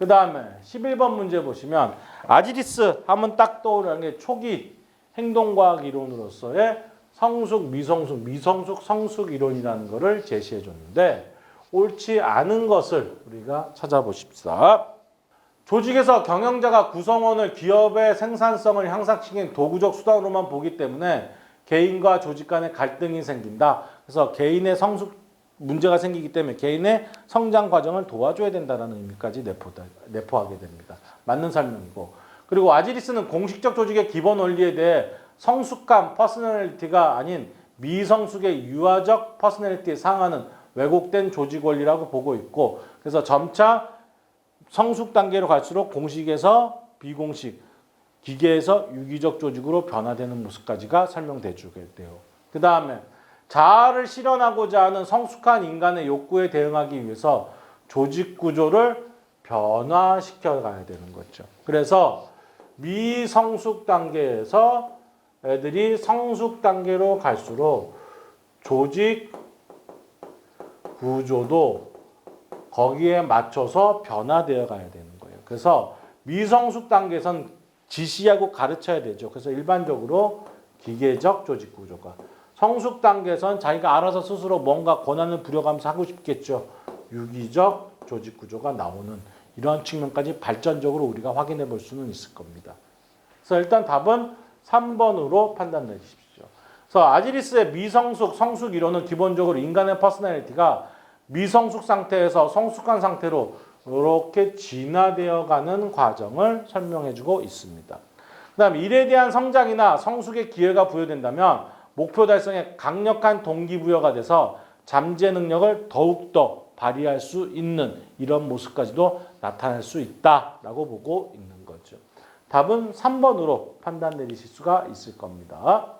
그 다음에 11번 문제 보시면 아지리스 하면 딱 떠오르는 게 초기 행동과학 이론으로서의 성숙, 미성숙, 미성숙, 성숙 이론이라는 것을 제시해 줬는데 옳지 않은 것을 우리가 찾아보십시다. 조직에서 경영자가 구성원을 기업의 생산성을 향상시키는 도구적 수단으로만 보기 때문에 개인과 조직 간의 갈등이 생긴다. 그래서 개인의 성숙 문제가 생기기 때문에 개인의 성장 과정을 도와줘야 된다는 의미까지 내포다, 내포하게 됩니다. 맞는 설명이고. 그리고 아지리스는 공식적 조직의 기본 원리에 대해 성숙한 퍼스널리티가 아닌 미성숙의 유아적 퍼스널리티에 상하는 왜곡된 조직 원리라고 보고 있고 그래서 점차 성숙 단계로 갈수록 공식에서 비공식, 기계에서 유기적 조직으로 변화되는 모습까지가 설명돼 주게 돼요. 그 다음에 자아를 실현하고자 하는 성숙한 인간의 욕구에 대응하기 위해서 조직 구조를 변화시켜 가야 되는 거죠. 그래서 미성숙 단계에서 애들이 성숙 단계로 갈수록 조직 구조도 거기에 맞춰서 변화되어 가야 되는 거예요. 그래서 미성숙 단계에선 지시하고 가르쳐야 되죠. 그래서 일반적으로 기계적 조직 구조가 성숙 단계에선 자기가 알아서 스스로 뭔가 권한을 부려가면서 하고 싶겠죠. 유기적 조직 구조가 나오는 이러한 측면까지 발전적으로 우리가 확인해 볼 수는 있을 겁니다. 그래서 일단 답은 3번으로 판단 내리십시오. 그래서 아지리스의 미성숙, 성숙 이론은 기본적으로 인간의 퍼스널리티가 미성숙 상태에서 성숙한 상태로 이렇게 진화되어 가는 과정을 설명해 주고 있습니다. 그 다음 일에 대한 성장이나 성숙의 기회가 부여된다면 목표 달성에 강력한 동기부여가 돼서 잠재 능력을 더욱더 발휘할 수 있는 이런 모습까지도 나타날 수 있다라고 보고 있는 거죠. 답은 3번으로 판단 내리실 수가 있을 겁니다.